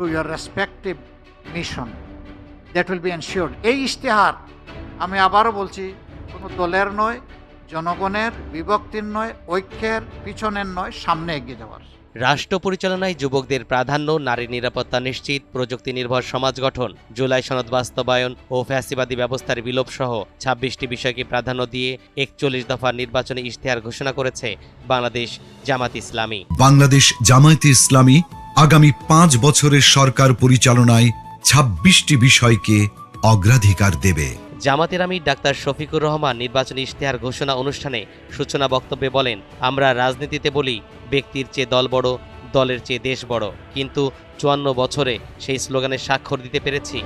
to your respective mission. That will be ensured. এই ইশতেহার আমি আবারও বলছি কোনো দলের নয় জনগণের বিভক্তির নয় ঐক্যের পিছনের নয় সামনে এগিয়ে যাওয়ার রাষ্ট্র পরিচালনায় যুবকদের প্রাধান্য নারী নিরাপত্তা নিশ্চিত প্রযুক্তি নির্ভর সমাজ গঠন জুলাই সনদ বাস্তবায়ন ও ফ্যাসিবাদী ব্যবস্থার বিলোপ সহ ছাব্বিশটি বিষয়কে প্রাধান্য দিয়ে একচল্লিশ দফা নির্বাচনী ইশতেহার ঘোষণা করেছে বাংলাদেশ জামাত ইসলামী বাংলাদেশ জামায়াতে ইসলামী আগামী পাঁচ বছরের সরকার পরিচালনায় ছাব্বিশটি বিষয়কে অগ্রাধিকার দেবে। জামাতের আমির ডাক্তার শফিকুর রহমান নির্বাচনী ইশতেহার ঘোষণা অনুষ্ঠানে সূচনা বক্তব্যে বলেন, আমরা রাজনীতিতে বলি, ব্যক্তির চেয়ে দল বড়, দলের চেয়ে দেশ বড়। কিন্তু চুয়ান্ন বছরে সেই স্লোগানের স্বাক্ষর দিতে পেরেছি।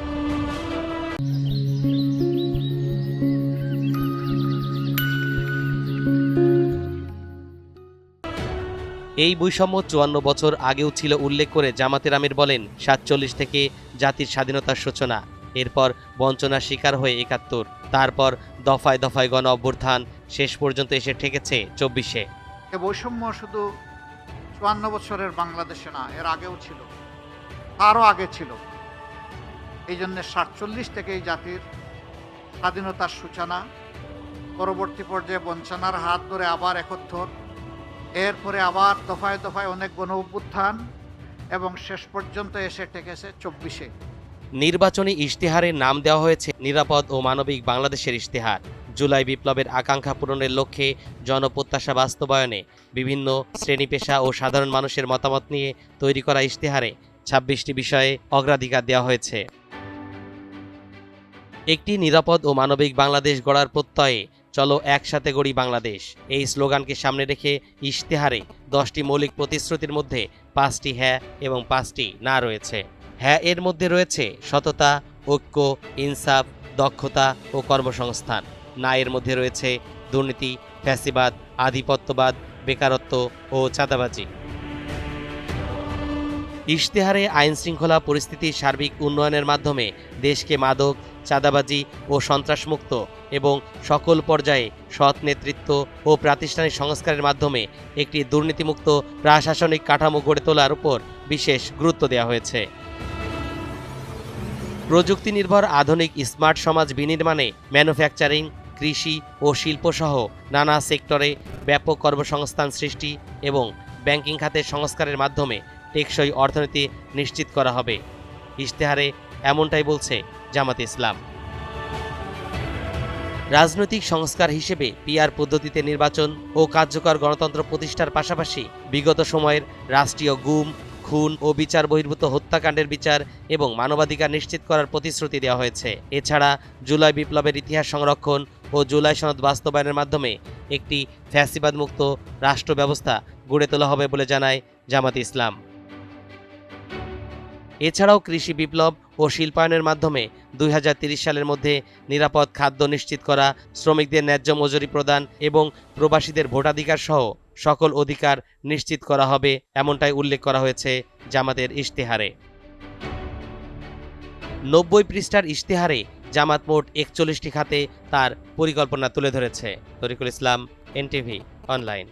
এই বৈষম্য চুয়ান্ন বছর আগেও ছিল উল্লেখ করে জামাতের আমির বলেন, সাতচল্লিশ থেকে জাতির স্বাধীনতার সূচনা, এরপর বঞ্চনার শিকার হয়ে একাত্তর, তারপর দফায় দফায় গণ অভ্যুত্থান, শেষ পর্যন্ত এসে ঠেকেছে চব্বিশে। বৈষম্য শুধু চুয়ান্ন বছরের বাংলাদেশে না, এর আগেও ছিল, তারও আগে ছিল। এই জন্যে সাতচল্লিশ থেকে এই জাতির স্বাধীনতার সূচনা, পরবর্তী পর্যায়ে বঞ্চনার হাত ধরে আবার একত্তর এরপরে আবার দফায় দফায় অনেক গণ অভ্যুত্থান এবং শেষ পর্যন্ত এসে ঠেকেছে চব্বিশে। নির্বাচনী ইশতেহারের নাম দেওয়া হয়েছে নিরাপদ ও মানবিক বাংলাদেশের ইশতেহার। জুলাই বিপ্লবের আকাঙ্ক্ষা পূরণের লক্ষ্যে জনপ্রত্যাশা বাস্তবায়নে বিভিন্ন শ্রেণি পেশা ও সাধারণ মানুষের মতামত নিয়ে তৈরি করা ইশতেহারে ছাব্বিশটি বিষয়ে অগ্রাধিকার দেওয়া হয়েছে। একটি নিরাপদ ও মানবিক বাংলাদেশ গড়ার প্রত্যয়ে চলো একসাথে গড়ি বাংলাদেশ। এই স্লোগানকে সামনে রেখে ইশতেহারে দশটি মৌলিক প্রতিশ্রুতির মধ্যে পাঁচটি হ্যাঁ এবং পাঁচটি না রয়েছে। হ্যাঁ এর মধ্যে রয়েছে সততা, ঐক্য, ইনসাফ, দক্ষতা ও কর্মসংস্থান। না এর মধ্যে রয়েছে দুর্নীতি, ফ্যাসিবাদ, আধিপত্যবাদ, বেকারত্ব ও চাঁদাবাজি। ইশতেহারে আইন শৃঙ্খলা পরিস্থিতির সার্বিক উন্নয়নের মাধ্যমে দেশকে মাদক, চাঁদাবাজি ও সন্ত্রাসমুক্ত এবং সকল পর্যায়ে সৎ নেতৃত্ব ও প্রাতিষ্ঠানিক সংস্কারের মাধ্যমে একটি দুর্নীতিমুক্ত প্রশাসনিক কাঠামো গড়ে তোলার উপর বিশেষ গুরুত্ব দেওয়া হয়েছে। প্রযুক্তি নির্ভর আধুনিক স্মার্ট সমাজ বিনির্মাণে ম্যানুফ্যাকচারিং, কৃষি ও শিল্পসহ নানা সেক্টরে ব্যাপক কর্মসংস্থান সৃষ্টি এবং ব্যাংকিং খাতের সংস্কারের মাধ্যমে টেকসই অর্থনীতি নিশ্চিত করা হবে। ইশতেহারে এমনটাই বলছে জামাত ইসলাম। রাজনৈতিক সংস্কার হিসেবে পিআর পদ্ধতিতে নির্বাচন ও কার্যকর গণতন্ত্র প্রতিষ্ঠার পাশাপাশি বিগত সময়ের রাষ্ট্রীয় গুম, খুন ও বিচার বহির্ভূত হত্যাকাণ্ডের বিচার এবং মানবাধিকার নিশ্চিত করার প্রতিশ্রুতি দেওয়া হয়েছে। এছাড়া জুলাই বিপ্লবের ইতিহাস সংরক্ষণ ও জুলাই সনদ বাস্তবায়নের মাধ্যমে একটি ফ্যাসিবাদ মুক্ত রাষ্ট্র ব্যবস্থা গড়ে তোলা হবে বলে জানায় জামাত ইসলাম। এছাড়াও কৃষি বিপ্লব ও শিল্পায়নের মাধ্যমে দুই সালের মধ্যে নিরাপদ খাদ্য নিশ্চিত করা, শ্রমিকদের ন্যায্য মজুরি প্রদান এবং প্রবাসীদের ভোটাধিকার সহ সকল অধিকার নিশ্চিত করা হবে এমনটাই উল্লেখ করা হয়েছে জামাতের ইশতেহারে। নব্বই পৃষ্ঠার ইশতেহারে জামাত মোট একচল্লিশটি খাতে তার পরিকল্পনা তুলে ধরেছে। Tarikul Islam, NTV, online.